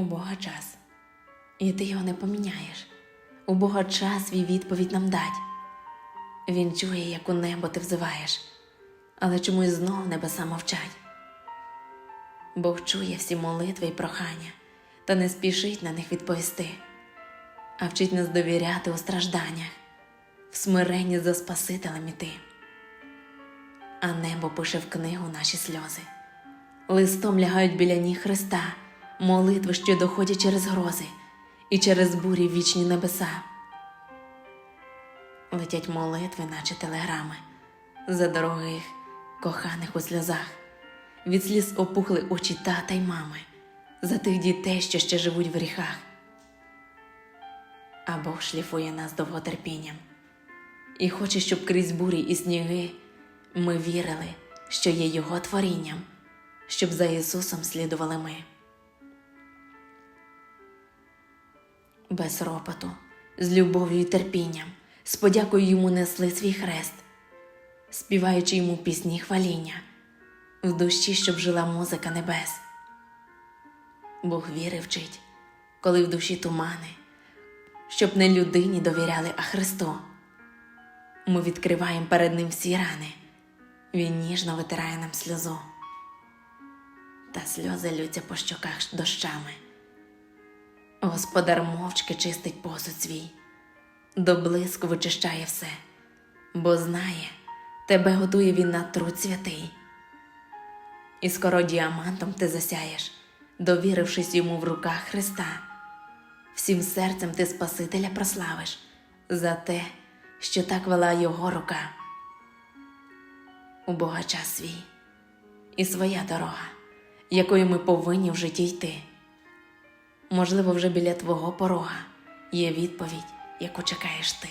У Бога час, і ти його не поміняєш. У Бога час свій відповідь нам дать. Він чує, як у небо ти взиваєш, але чомусь знов небеса мовчать. Бог чує всі молитви і прохання, та не спішить на них відповісти, а вчить нас довіряти у стражданнях, в смиренні за Спасителем іти. А небо пише в книгу наші сльози, листом лягають біля ніг Христа, молитви, що доходять через грози і через бурі вічні небеса. Летять молитви, наче телеграми, за дорогих, коханих у сльозах, від сліз опухли очі тата й мами, за тих дітей, що ще живуть в гріхах. А Бог шліфує нас довготерпінням і хоче, щоб крізь бурі і сніги ми вірили, що є Його творінням, щоб за Ісусом слідували ми. Без ропоту, з любов'ю і терпінням, з подякою йому несли свій хрест, співаючи йому пісні хваління, в душі, щоб жила музика небес. Бог віри вчить, коли в душі тумани, щоб не людині довіряли, а Христу. Ми відкриваємо перед ним всі рани, він ніжно витирає нам сльозу, та сльози лються по щоках дощами. Господар мовчки чистить посуд свій, до блиску вичищає все, бо знає, тебе готує він на труд святий. І скоро діамантом ти засяєш, довірившись йому в руках Христа. Всім серцем ти Спасителя прославиш за те, що так вела його рука. У Бога час свій і своя дорога, якою ми повинні в житті йти. Можливо, вже біля твого порога є відповідь, яку чекаєш ти.